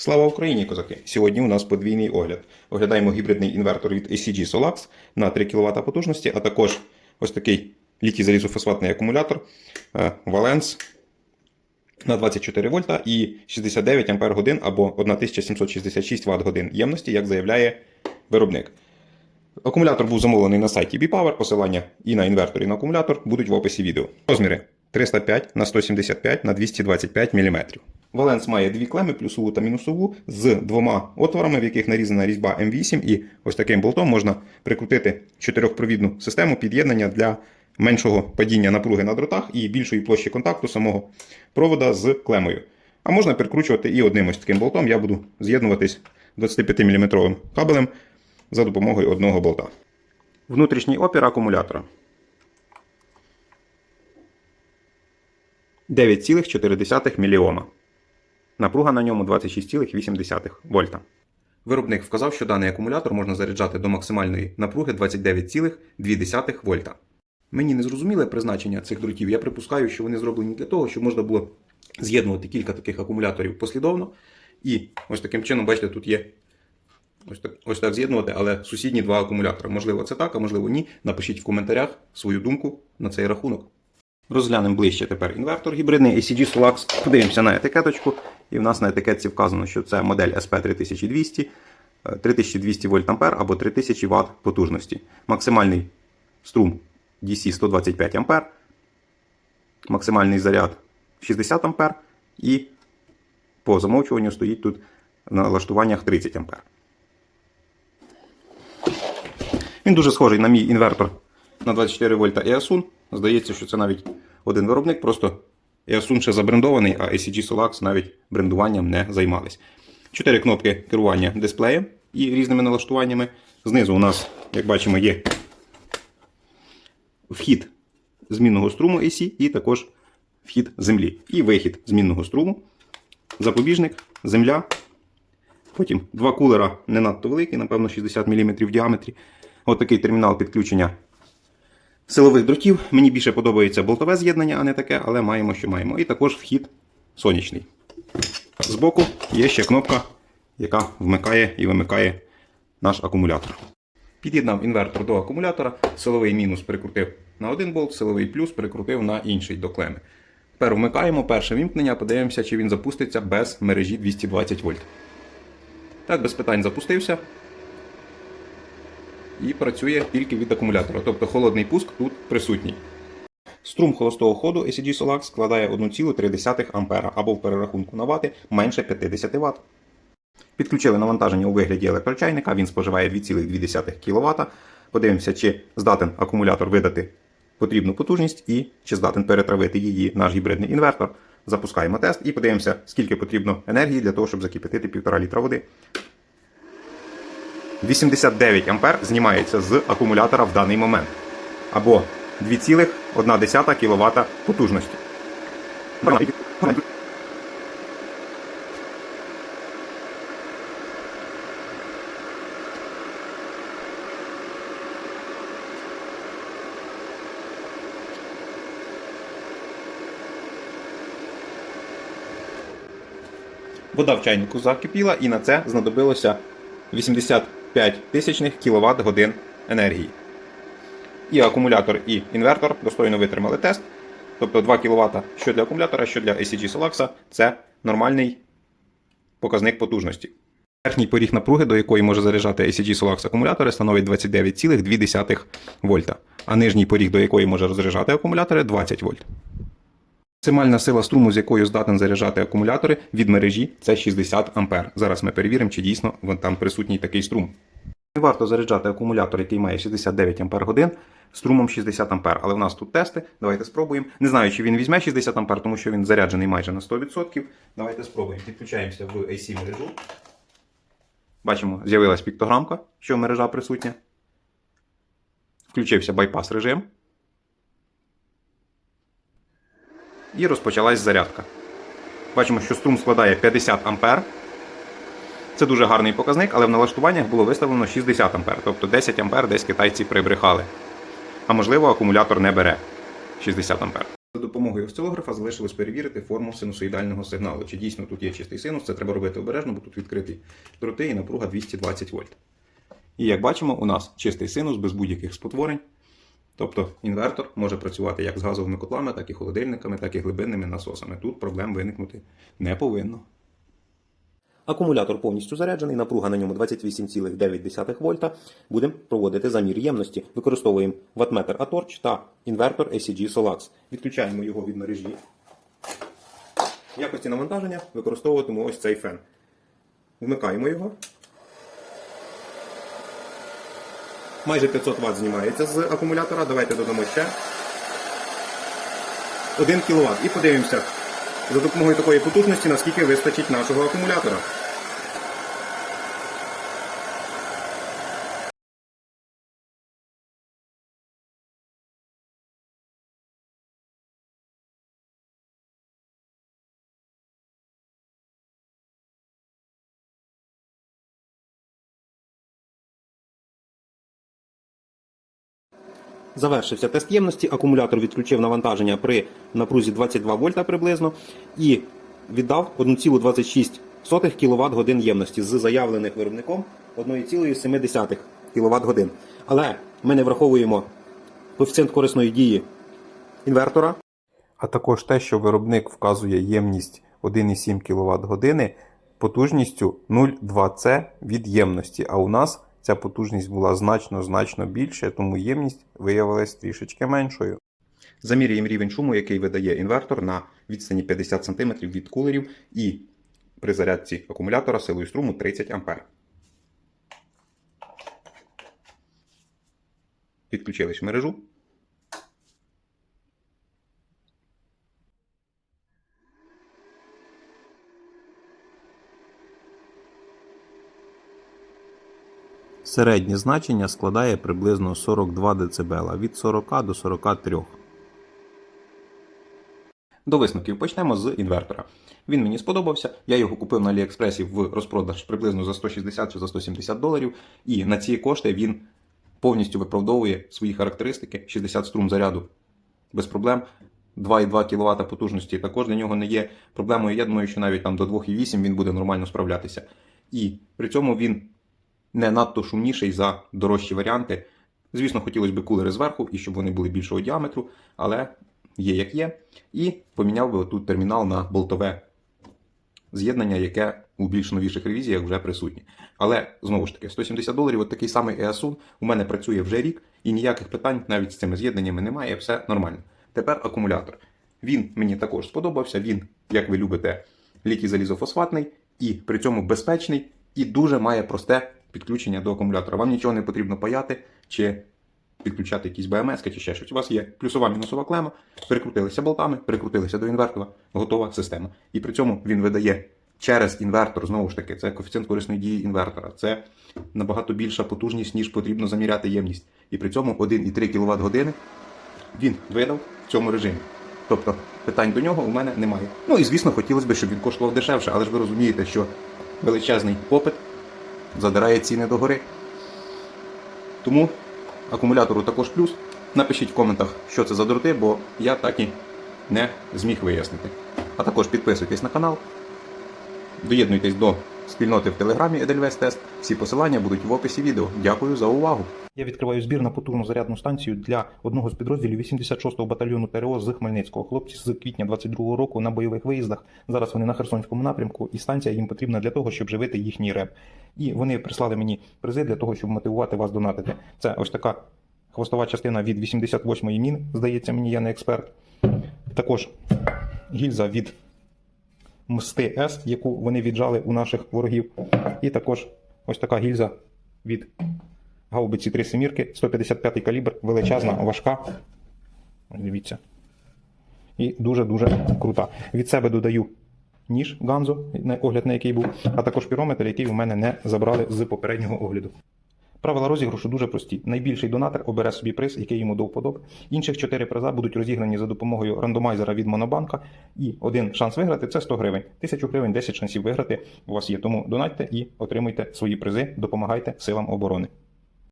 Слава Україні, козаки! Сьогодні у нас подвійний огляд. Оглядаємо гібридний інвертор від ACG Solax на 3 кВт потужності, а також ось такий літій залізофосфатний акумулятор е, Valence на 24 вольта і 69 Ампер годин або 1766 Вт годин ємності, як заявляє виробник. Акумулятор був замовлений на сайті BPower, посилання і на інвертор, і на акумулятор будуть в описі відео. Розміри 305 на 175 на 225 мм. Валенс має дві клеми, плюсову та мінусову, з двома отворами, в яких нарізана різьба М8, і ось таким болтом можна прикрутити чотирьохпровідну систему під'єднання для меншого падіння напруги на дротах і більшої площі контакту самого провода з клемою. А можна прикручувати і одним ось таким болтом. Я буду з'єднуватись 25-мм кабелем за допомогою одного болта. Внутрішній опір акумулятора 9,4 мА. Напруга на ньому 26,8 вольта. Виробник вказав, що даний акумулятор можна заряджати до максимальної напруги 29,2 вольта. Мені не зрозуміле призначення цих дротів. Я припускаю, що вони зроблені для того, щоб можна було з'єднувати кілька таких акумуляторів послідовно. І ось таким чином, бачите, тут є ось так, ось так з'єднувати, але сусідні два акумулятори. Можливо, це так, а можливо ні. Напишіть в коментарях свою думку на цей рахунок. Розглянемо ближче тепер інвертор гібридний ACG Solax. Подивимося на етикеточку. І в нас на етикетці вказано, що це модель SP3200, 3200 вольт ампер або 3000 Вт потужності. Максимальний струм DC 125 ампер, максимальний заряд 60 ампер і по замовчуванню стоїть тут на налаштуваннях 30 ампер. Він дуже схожий на мій інвертор на 24 вольта EASUN. Здається, що це навіть один виробник, просто EASUN ще забрендований, а ACG Solax навіть брендуванням не займались. Чотири кнопки керування дисплеєм і різними налаштуваннями. Знизу у нас, як бачимо, є вхід змінного струму AC і також вхід землі. І вихід змінного струму, запобіжник, земля. Потім два кулера не надто великі, напевно, 60 мм в діаметрі. Ось такий термінал підключення силових дротів. Мені більше подобається болтове з'єднання, а не таке, але маємо, що маємо. І також вхід сонячний. Збоку є ще кнопка, яка вмикає і вимикає наш акумулятор. Під'єднав інвертор до акумулятора, силовий мінус прикрутив на один болт, силовий плюс прикрутив на інший до клеми. Тепер вмикаємо перше вімкнення, подивимося, чи він запуститься без мережі 220 вольт. Так, без питань запустився. І працює тільки від акумулятора, тобто холодний пуск тут присутній. Струм холостого ходу ACG Solax складає 1,3 А або в перерахунку на вати менше 50 Вт. Підключили навантаження у вигляді електрочайника, він споживає 2,2 кВт. Подивимося, чи здатен акумулятор видати потрібну потужність і чи здатен перетравити її наш гібридний інвертор. Запускаємо тест і подивимося, скільки потрібно енергії для того, щоб закипятити 1,5 літра води. 89 ампер знімається з акумулятора в даний момент. Або 2,1 кВт потужності. Вода в чайнику закипіла і на це знадобилося 85 тисячних кВт годин енергії. І акумулятор, і інвертор достойно витримали тест. Тобто 2 кВт що для акумулятора, що для ACG Solax це нормальний показник потужності. Верхній поріг напруги, до якої може заряджати ACG Solax акумулятори, становить 29,2 вольта, а нижній поріг, до якої може розряджати акумулятори 20 вольт. Максимальна сила струму, з якою здатен заряджати акумулятори від мережі, це 60 А. Зараз ми перевіримо, чи дійсно там присутній такий струм. Не варто заряджати акумулятор, який має 69 Ампер годин струмом 60 А. Але в нас тут тести. Давайте спробуємо. Не знаю, чи він візьме 60 А, тому що він заряджений майже на 100%. Давайте спробуємо. Підключаємося в AC мережу. Бачимо, з'явилась піктограмка, що мережа присутня. Включився байпас режим. І розпочалась зарядка. Бачимо, що струм складає 50 А. Це дуже гарний показник, але в налаштуваннях було виставлено 60 А, тобто 10 А десь китайці прибрехали. А можливо, акумулятор не бере 60 А. За допомогою осцилографа залишилось перевірити форму синусоїдального сигналу. Чи дійсно тут є чистий синус, це треба робити обережно, бо тут відкриті дроти і напруга 220 вольт. І як бачимо, у нас чистий синус без будь-яких спотворень. Тобто інвертор може працювати як з газовими котлами, так і холодильниками, так і глибинними насосами. Тут проблем виникнути не повинно. Акумулятор повністю заряджений, напруга на ньому 28,9 вольта. Будемо проводити замір ємності. Використовуємо ваттметр Аторч та інвертор ACG Solax. Відключаємо його від мережі. В якості навантаження використовуватиму ось цей фен. Вмикаємо його. Майже 500 Вт знімається з акумулятора. Давайте додамо ще 1 кВт. І подивимося за допомогою такої потужності, наскільки вистачить нашого акумулятора. Завершився тест ємності. Акумулятор відключив навантаження при напрузі 22 вольта приблизно і віддав 1,26 кВт годин ємності з заявлених виробником 1,7 кВт годин. Але ми не враховуємо коефіцієнт корисної дії інвертора. А також те, що виробник вказує ємність 1,7 кВт години потужністю 0,2С від ємності. А у нас ця потужність була значно-значно більше, тому ємність виявилась трішечки меншою. Замірюємо рівень шуму, який видає інвертор на відстані 50 см від кулерів і при зарядці акумулятора силою струму 30 А. Підключились в мережу. Середнє значення складає приблизно 42 дБ від 40 до 43. До висновків почнемо з інвертора. Він мені сподобався. Я його купив на Аліекспресі в розпродаж приблизно за 160 чи за 170 доларів. І на ці кошти він повністю виправдовує свої характеристики. 60 струм заряду без проблем. 2,2 кВт потужності також для нього не є проблемою. Я думаю, що навіть там до 2,8 він буде нормально справлятися. І при цьому він не надто шумніший за дорожчі варіанти. Звісно, хотілося б кулери зверху і щоб вони були більшого діаметру, але є як є. І поміняв би тут термінал на болтове з'єднання, яке у більш новіших ревізіях вже присутнє. Але знову ж таки, 170 доларів, от такий самий EASUN у мене працює вже рік, і ніяких питань навіть з цими з'єднаннями немає, все нормально. Тепер акумулятор. Він мені також сподобався. Він, як ви любите, літій залізофосфатний і при цьому безпечний і дуже має просте підключення до акумулятора. Вам нічого не потрібно паяти чи підключати якісь БМС чи ще щось. У вас є плюсова мінусова клема, перекрутилися болтами, перекрутилися до інвертора, готова система. І при цьому він видає через інвертор, знову ж таки, це коефіцієнт корисної дії інвертора. Це набагато більша потужність, ніж потрібно заміряти ємність. І при цьому 1,3 кВт години він видав в цьому режимі. Тобто питань до нього у мене немає. Ну і звісно, хотілося б, щоб він коштував дешевше, але ж ви розумієте, що величезний попит задирає ціни догори. Тому акумулятору також плюс. Напишіть в коментах, що це за дроти, бо я так і не зміг вияснити. А також підписуйтесь на канал, доєднуйтесь до спільноти в телеграмі Edelweiss Test. Всі посилання будуть в описі відео. Дякую за увагу. Я відкриваю збір на потужну зарядну станцію для одного з підрозділів 86-го батальйону ТРО з Хмельницького. Хлопці з квітня 22-го року на бойових виїздах. Зараз вони на Херсонському напрямку, і станція їм потрібна для того, щоб живити їхній реп. І вони прислали мені призи для того, щоб мотивувати вас донатити. Це ось така хвостова частина від 88-ї мін. Здається, мені я не експерт. Також гільза від Мсти С, яку вони віджали у наших ворогів. І також ось така гільза від гаубиці 3 семірки, 155 калібр, величезна, важка. Дивіться. І дуже-дуже крута. Від себе додаю ніж Ганзо, огляд на який був, а також пірометр, який у мене не забрали з попереднього огляду. Правила розіграшу дуже прості. Найбільший донатор обере собі приз, який йому до вподоби. Інших 4 приза будуть розіграні за допомогою рандомайзера від Монобанка. І один шанс виграти це 100 гривень. 1000 гривень, 10 шансів виграти у вас є. Тому донатьте і отримуйте свої призи, допомагайте силам оборони.